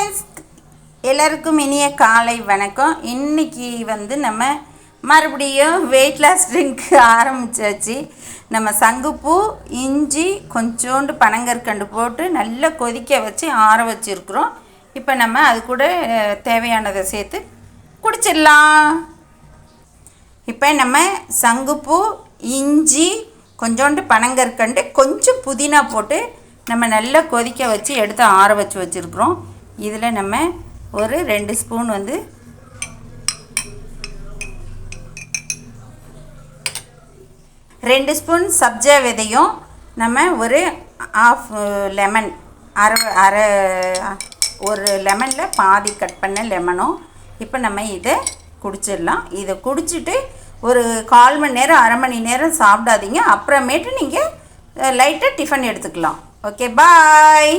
Friends எல்லாருக்கும் இனிய காலை வணக்கம். இன்னைக்கு வந்து நம்ம மறுபடியும் வெயிட் லாஸ் ட்ரிங்க் ஆரம்பிச்சாச்சு. நம்ம சங்குப்பூ இஞ்சி கொஞ்சோண்டு பனங்கற்கண்டு போட்டு நல்லா கொதிக்க வச்சு ஆற வச்சுருக்குறோம். இப்போ நம்ம அது கூட தேவையானதை சேர்த்து குடிச்சிடலாம். இப்போ நம்ம சங்குப்பூ இஞ்சி கொஞ்சோண்டு பனங்கற்கண்டு கொஞ்சம் புதினா போட்டு நம்ம நல்லா கொதிக்க வச்சு எடுத்து ஆற வச்சு வச்சுருக்குறோம். இதில் நம்ம ஒரு ரெண்டு ஸ்பூன் வந்து ரெண்டு ஸ்பூன் சப்ஜா விதையும் நம்ம ஒரு ஆஃப் லெமன் அரை அரை ஒரு லெமனில் பாதி கட் பண்ண லெமனும் இப்போ நம்ம இதை குடிச்சிடலாம். இதை குடிச்சிட்டு ஒரு கால் மணி நேரம் அரை மணி நேரம் சாப்பிடாதீங்க. அப்புறமேட்டு நீங்கள் லைட்டாக டிஃபன் எடுத்துக்கலாம். Okay bye